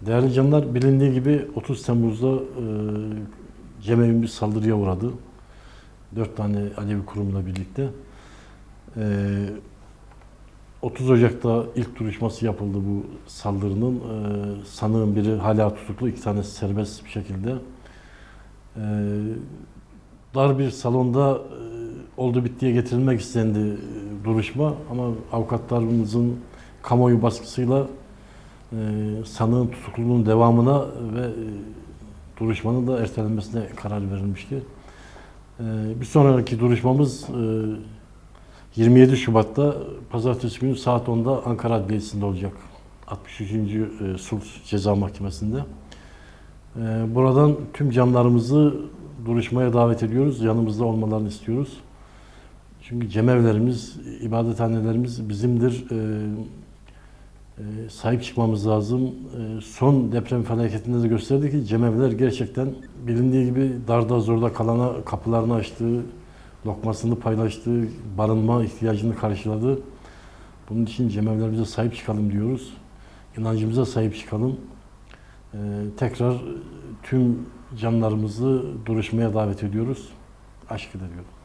Değerli canlar bilindiği gibi 30 Temmuz'da e, cemevimiz saldırıya uğradı. Dört tane Alevi kurumla birlikte. E, 30 Ocak'ta ilk duruşması yapıldı bu saldırının. E, sanığın biri hala tutuklu, iki tanesi serbest bir şekilde. E, dar bir salonda e, oldu bittiye getirilmek istendi e, duruşma ama avukatlarımızın kamuoyu baskısıyla e, sanığın tutukluluğunun devamına ve e, duruşmanın da ertelenmesine karar verilmişti. E, bir sonraki duruşmamız e, 27 Şubat'ta pazartesi günü saat 10'da Ankara Adliyesi'nde olacak. 63. e, Sulh Ceza Mahkemesi'nde. E, buradan tüm canlarımızı duruşmaya davet ediyoruz. Yanımızda olmalarını istiyoruz. Çünkü cemevlerimiz, ibadethanelerimiz bizimdir. E, e, sahip çıkmamız lazım. E, son deprem felaketinde de gösterdi ki cemevler gerçekten bilindiği gibi darda zorda kalana kapılarını açtığı, lokmasını paylaştığı, barınma ihtiyacını karşıladı. Bunun için cemevlerimize sahip çıkalım diyoruz. İnancımıza sahip çıkalım. E, tekrar tüm canlarımızı duruşmaya davet ediyoruz. Aşk ediyorum.